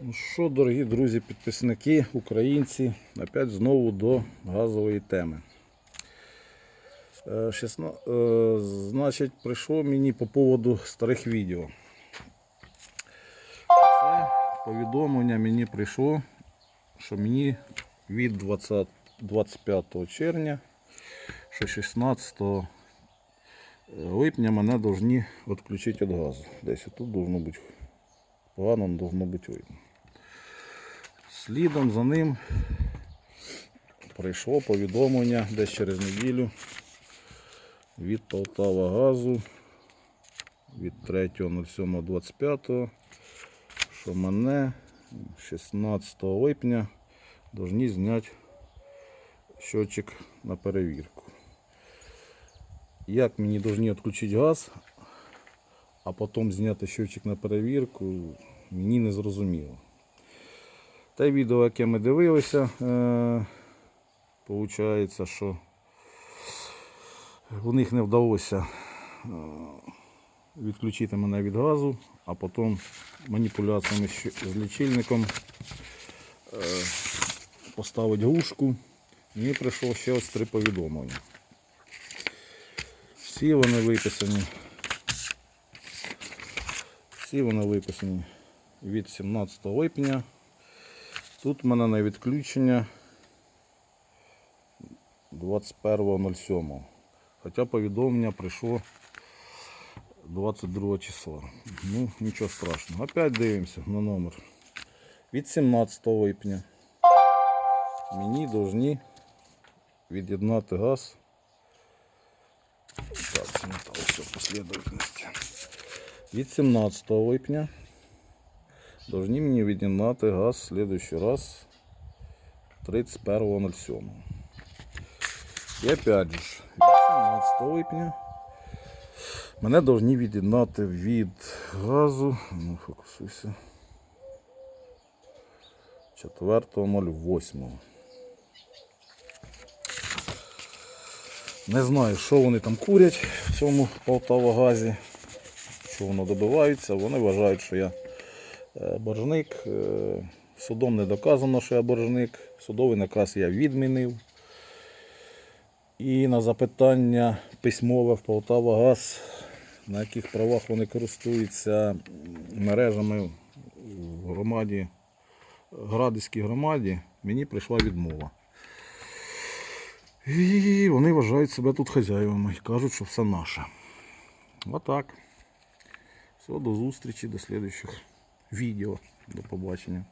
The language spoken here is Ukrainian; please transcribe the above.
Ну що, дорогі друзі, підписники, українці, опять знову до газової теми. Е, е, Значить, прийшло мені по поводу старих відео. Це повідомлення мені прийшло, що мені від 20, 25 червня, що 16 липня мене повинні відключити від газу. Десь тут должно бути погано, должно бути видно. Слідом за ним прийшло повідомлення десь через неділю від Полтава газу від 3.07.25, що мене 16 липня повинні зняти щотчик на перевірку. Як мені повинні відключити газ, а потім зняти щотчик на перевірку, мені не зрозуміло. Те відео, яке ми дивилися, е, виходить, що у них не вдалося е, відключити мене від газу, а потім маніпуляціями з- з лічильником е, поставити глушку. Мені прийшло ще ось три повідомлення. Всі вони виписані. Всі вони виписані від 17 липня. Тут в мене на відключення 21.07. Хоча повідомлення прийшло 22 числа. Ну, нічого страшного. Опять дивимося на номер. Від 17 липня. Мені повинні від'єднати газ. Так, це не послідовності. Від 17 липня должны мені від'єднати газ в следующий раз 31.07. І опять же, ж, від 17 липня мене повинні від'єднати від газу. Ну, фокусуйся. 4.08. Не знаю, що вони там курять в цьому Полтавогазі, що воно добиваються. Вони вважають, що я боржник. Е, Судом не доказано, що я боржник. Судовий наказ я відмінив. І на запитання письмове в Полтавагаз, на яких правах вони користуються мережами в громаді, Градиській громаді, мені прийшла відмова. І вони вважають себе тут хазяївами і кажуть, що все наше. Отак. Все, до зустрічі, до слідуючих відео. До побачення.